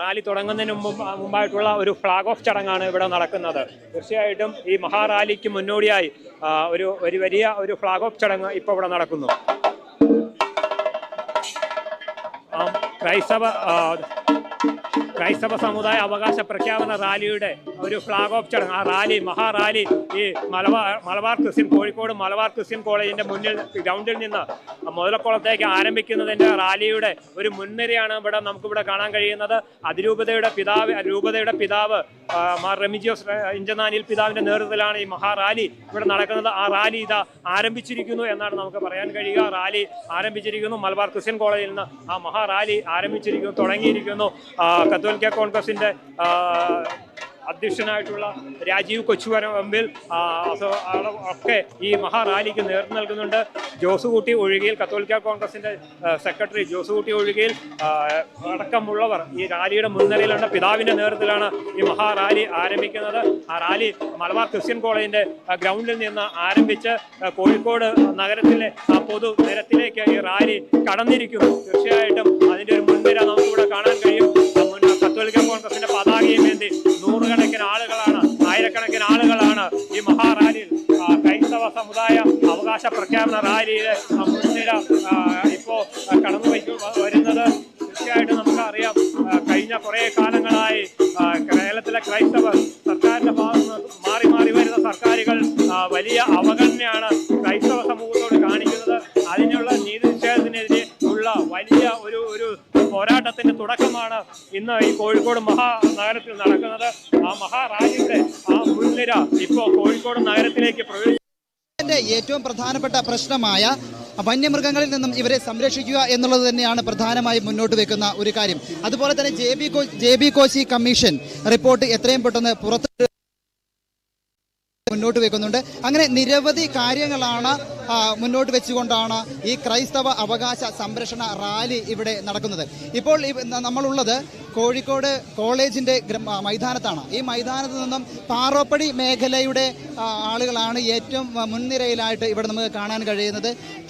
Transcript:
Rally തുടങ്ങുന്നതിന് മുമ്പ് മുമ്പായിട്ടുള്ള ഒരു ഫ്ലാഗ് ഓഫ് ചടങ്ങാണ് ഇവിടെ നടക്കുന്നത്. തീർച്ചയായിട്ടും ഈ മഹാറാലിക്ക് മുന്നോടിയായി ഒരു ഒരു വലിയ ഒരു ഫ്ലാഗ് ഓഫ് ചടങ്ങ് ഇപ്പോൾ ഇവിടെ നടക്കുന്നു. ക്രൈസ്തവ ക്രൈസ്തവ സമുദായ അവകാശ പ്രഖ്യാപന റാലിയുടെ ഒരു ഫ്ലാഗ് ഓഫ് ചടങ്ങ് ആ റാലി മഹാറാലി ഈ മലബാർ മലബാർ ക്രിസ്ത്യൻ കോഴിക്കോട് മലബാർ ക്രിസ്ത്യൻ കോളേജിന്റെ മുന്നിൽ ഗ്രൗണ്ടിൽ നിന്ന് മുതലക്കുളത്തേക്ക് ആരംഭിക്കുന്നതിന്റെ റാലിയുടെ ഒരു മുൻനിരയാണ് ഇവിടെ നമുക്കിവിടെ കാണാൻ കഴിയുന്നത്. അതിരൂപതയുടെ പിതാവ് രൂപതയുടെ പിതാവ് മാർ റെമിജിയോസ് ഇഞ്ചനാനിൽ പിതാവിന്റെ നേതൃത്വത്തിലാണ് ഈ മഹാറാലി ഇവിടെ നടക്കുന്നത്. ആ റാലി ഇതാ ആരംഭിച്ചിരിക്കുന്നു എന്നാണ് നമുക്ക് പറയാൻ കഴിയുക. റാലി ആരംഭിച്ചിരിക്കുന്നു. മലബാർ ക്രിസ്ത്യൻ കോളേജിൽ നിന്ന് ആ മഹാറാലി ആരംഭിച്ചിരിക്കുന്നു തുടങ്ങിയിരിക്കുന്നു. കത്തോലിക്ക കോൺഗ്രസിന്റെ ആ, അധ്യക്ഷനായിട്ടുള്ള രാജീവ് കൊച്ചുവരമ്പിൽ ഒക്കെ ഈ മഹാറാലിക്ക് നേതൃത്വം നൽകുന്നുണ്ട്. ജോസുകുട്ടി ഒഴികയിൽ കത്തോലിക്ക കോൺഗ്രസിന്റെ സെക്രട്ടറി ജോസുകുട്ടി ഒഴികയിൽ അടക്കമുള്ളവർ ഈ റാലിയുടെ മുൻനിരയിലുള്ള പിതാവിന്റെ നേതൃത്വത്തിലാണ് ഈ മഹാറാലി ആരംഭിക്കുന്നത്. ആ റാലി മലബാർ ക്രിസ്ത്യൻ കോളേജിന്റെ ഗ്രൗണ്ടിൽ നിന്ന് ആരംഭിച്ച് കോഴിക്കോട് നഗരത്തിലെ ആ പൊതു നിരത്തിലേക്ക് ഈ റാലി കടന്നിരിക്കുന്നു. തീർച്ചയായിട്ടും സമുദായ അവകാശ പ്രഖ്യാപന റാലിയിൽ മുൻനിര ഇപ്പോൾ കടന്നു വരുന്നത് തീർച്ചയായിട്ടും നമുക്കറിയാം. കഴിഞ്ഞ കുറേ കാലങ്ങളായി കേരളത്തിലെ ക്രൈസ്തവർ സർക്കാരിന്റെ ഭാഗത്ത് മാറി മാറി വരുന്ന സർക്കാരുകൾ വലിയ അവഗണനയാണ് ക്രൈസ്തവ സമൂഹത്തോട് കാണിക്കുന്നത്. അതിനുള്ള നീതി നിഷേധത്തിനെതിരെ ഉള്ള വലിയ ഒരു ഒരു പോരാട്ടത്തിന്റെ തുടക്കമാണ് ഇന്ന് ഈ കോഴിക്കോട് മഹാനഗരത്തിൽ നടക്കുന്നത്. ആ മഹാറാജിയുടെ ആ മുൻനിര ഇപ്പോൾ കോഴിക്കോട് നഗരത്തിലേക്ക് പ്രവേശിച്ചു ഇതിന്റെ ഏറ്റവും പ്രധാനപ്പെട്ട പ്രശ്നമായ വന്യമൃഗങ്ങളിൽ നിന്നും ഇവരെ സംരക്ഷിക്കുക എന്നുള്ളത് തന്നെയാണ് പ്രധാനമായും മുന്നോട്ട് വെക്കുന്ന ഒരു കാര്യം. അതുപോലെ തന്നെ J B J B Koshy commission report എത്രയും പെട്ടെന്ന് പുറത്ത് മുന്നോട്ട് വെക്കുന്നുണ്ട്. അങ്ങനെ നിരവധി കാര്യങ്ങളാണ് മുന്നോട്ട് വെച്ചുകൊണ്ടാണ് ഈ ക്രൈസ്തവ അവകാശ സംരക്ഷണ റാലി ഇവിടെ നടക്കുന്നത്. ഇപ്പോൾ നമ്മളുള്ളത് കോഴിക്കോട് കോളേജിന്റെ മൈതാനത്താണ്. ഈ മൈതാനത്ത് നിന്നും പാറോപ്പടി മേഖലയുടെ ആളുകളാണ് ഏറ്റവും മുൻനിരയിലായിട്ട് ഇവിടെ നമുക്ക് കാണാൻ കഴിയുന്നത്.